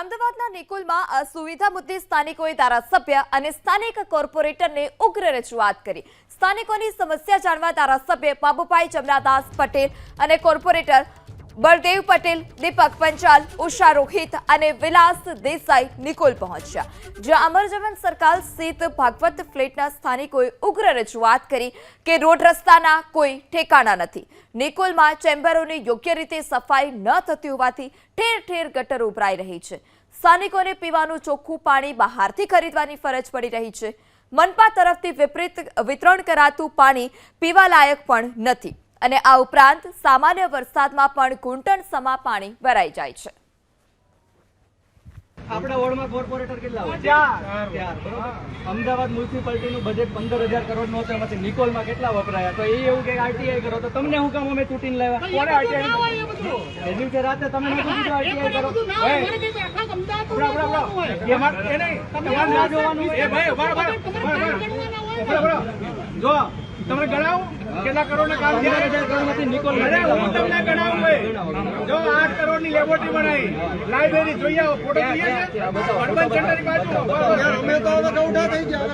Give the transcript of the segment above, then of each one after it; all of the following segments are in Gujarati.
અમદાવાદના નિકોલમાં અસુવિધા સુવિધા મુદ્દે સ્થાનિકોએ ધારાસભ્ય અને સ્થાનિક કોર્પોરેટરને ઉગ્ર રજૂઆત કરી. સ્થાનિકોની સમસ્યા જાણવા ધારાસભ્ય બાબુભાઈ જમનાદાસ પટેલ અને કોર્પોરેટર બળદેવ પટેલ, દીપક પંચાલ, ઉષા રોહિત અને વિલાસ દેસાઈ નિકોલ પહોંચ્યા. જ્યાં અમરજવન સરકાર સ્થિત ભાગવત ફ્લેટના સ્થાનિકોએ ઉગ્ર રજૂઆત કરી કે રોડ રસ્તાના કોઈ ઠેકાણા નથી. નિકોલમાં ચેમ્બરોની યોગ્ય રીતે સફાઈ ન થતી હોવાથી ઠેર ઠેર ગટર ઉભરાઈ રહી છે. સ્થાનિકોને પીવાનું ચોખ્ખું પાણી બહારથી ખરીદવાની ફરજ પડી રહી છે. મનપા તરફથી વિપરીત વિતરણ કરાતું પાણી પીવાલાયક પણ નથી. અને આ ઉપરાંત સામાન્ય વરસાદમાં પણ ઘૂંટણ સમા પાણી ભરાઈ જાય છે. આપણા વોર્ડમાં કોર્પોરેટર કેટલા હોય? અમદાવાદ મ્યુનિસિપાલિટીનું બજેટ પંદર હજાર કરોડનું હતું એમાંથી નિકોલમાં કેટલા વપરાયા? તો એ એવું કે આરટીઆઈ કરો તો તમને હું કામ અમે તૂટીને લેવા કોને આરટીઆઈ એ દિવસે રાતે તમે આરટીઆઈ કરો. તમારે ના જોવાનું. જો તમે ગણાવો. કેટલા કરોડ કામ હું તમને ગણાવું જો આઠ કરોડની લેબોરેટરી બનાવી લાઇબ્રેરી જોઈ આવો ફોટો જોઈએ અર્બન સેન્ટરની બાજુ અમે તો ગૌઢા થઈ ગયા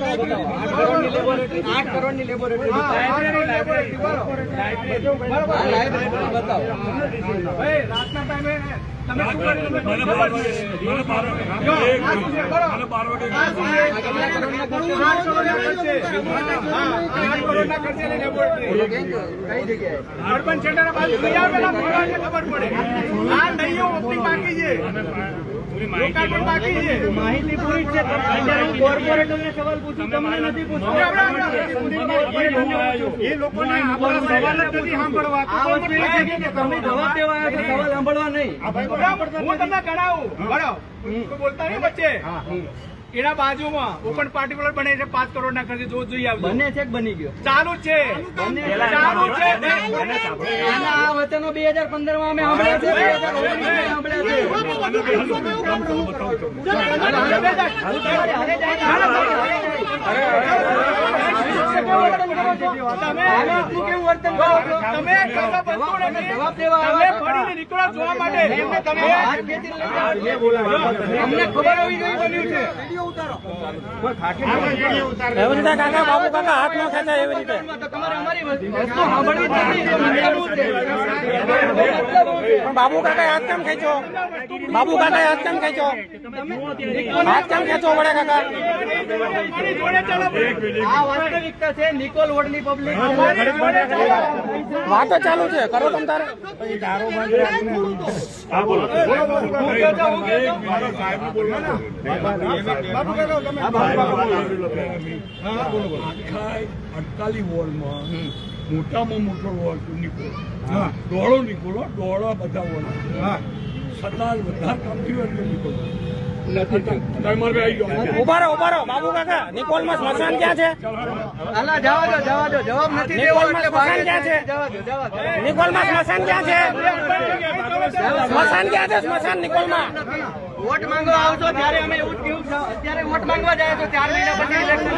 કરોડની લેબોરેટરી લેબોરેટરી લાઇબ્રેરી બરોબર લાઇબ્રેરી બતાવો ભાઈ રાતના ટાઈમે તમે શું કરી તમને ખબર છે જો આ શું છે બરો આ શું છે આઠ કરોડના ખર્ચે હા આઠ કરોડના ખર્ચે ની લેબોરેટરી કઈ જગ્યાએ અર્બન સેન્ટર બાજુ જઈ આવેલા ફરવાને ખબર પડે આ નહીઓ ઓપનિંગ બાકી છે લોકાર્પણ બાકી છે માહિતી પૂરી છે. હું કોર્પોરેટરને સવાલ પૂછું તમને નથી પૂછતો. એ લોકોને સવાલ જ નથી સાંભળવા. આ વસ્તુ એ છે કે તમે જવાબ દેવા સવાલ સાંભળવા નહીં. હું તમને ગણાવું. બરાબર. બોલતા નહીં વચ્ચે. એના બાજુમાં ઓપન પાર્ટિક્યુલર બને છે પાંચ કરોડ ના ખર્ચે. જો જોઈ આવજો. બને છે બની ગયો? ચાલુ જ છે. ચાલુ છે. આ વચનો બે હજાર પંદરમાં અમે સાંભળ્યા છે. બે એવી રીતે કાકા બાબુ કાકા હાથ ન ખેંચાય? એવી રીતે? પણ બાબુ કાકા હાથ કેમ ખેંચો બાબુ કાકા હાથ કેમ ખેંચો હાથ કેમ ખેંચો વડે કાકા આ વાસ્તવિકતા છે. નિકોલ વોર્ડની પબ્લિક વાતો ચાલુ છે કરો તમ તારે અડતાલી વોર્ડમાં મોટામાં મોટો વોર્ડ નીકળો દોડો નીકળો દોડો બધા વોર્ડ છતાં વધારે કામ થયું એટલે નીકળો તમારે આવી ગયો ઊભા રહો ઊભા રહો બાબુ કાકા. સ્મશાન ક્યાં છે? અલા જવા દો જવા દો. જવાબ નથી દેવો એટલે ભાગે ક્યાં છે? જવા દો જવા દો. નિકોલમાં સ્મશાન ક્યાં છે? સ્મશાન ક્યાં છે? સ્મશાન નિકોલમાં. વોટ માંગવા આવશો ત્યારે અમે એવું જ અત્યારે વોટ માંગવા જાય તો ચાર મહિના પછી ઇલેક્શન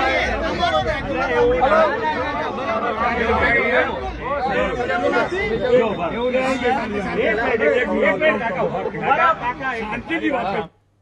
શાંતિથી વાત કરો.